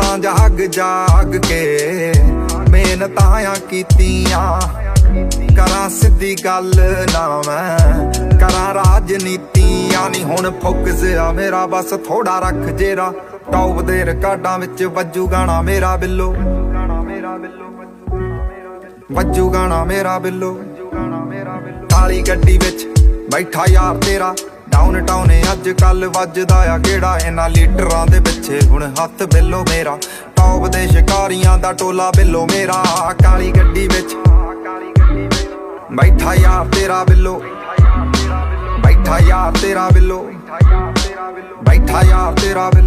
ਤਾਂ ਜਾਗ ਜਾਗ ਕੇ ਮਿਹਨਤਾਂ ਆ ਕੀਤੀਆਂ। ਕਰਾਂ ਸਿੱਧੀ ਗੱਲ ਨਾ ਮੈਂ, ਕਰਾਂ ਰਾਜਨੀਤੀਆਂ ਨਹੀਂ ਹੁਣ ਫੋਕਸ ਆ। ਮੇਰਾ ਬਸ ਥੋੜਾ ਰੱਖ ਜੇਰਾ, ਟੌਪ ਦੇ ਰਿਕਾਰਡਾਂ ਵਿੱਚ ਵੱਜੂ ਗਾਣਾ ਮੇਰਾ ਬਿੱਲੋ। ਵੱਜੂ ਗਾਣਾ ਮੇਰਾ ਬਿੱਲੋ। ਕਾਲੀ ਗੱਡੀ ਵਿੱਚ ਬੈਠਾ ਯਾਰ ਤੇਰਾ। ਡਾਊਨ ਟਾਊਨ ਅੱਜ ਕੱਲ ਵੱਜਦਾ ਆ ਕਿਹੜਾ ਇਹਨਾਂ ਲੀਡਰਾਂ ਦੇ ਪਿੱਛੇ? ਹੁਣ ਹੱਥ ਬਿੱਲੋ ਮੇਰਾ, ਟੌਪ ਦੇ ਸ਼ਿਕਾਰੀਆਂ ਦਾ ਟੋਲਾ ਬਿੱਲੋ ਮੇਰਾ। ਕਾਲੀ ਗੱਡੀ ਵਿੱਚ ਬੈਠਾ ਯਾਰ ਤੇਰਾ ਬਿੱਲੋ। ਬੈਠਾ ਯਾਰ ਤੇਰਾ ਬਿੱਲੋ। ਬੈਠਾ ਯਾਰ ਤੇਰਾ ਬਿੱਲੋ।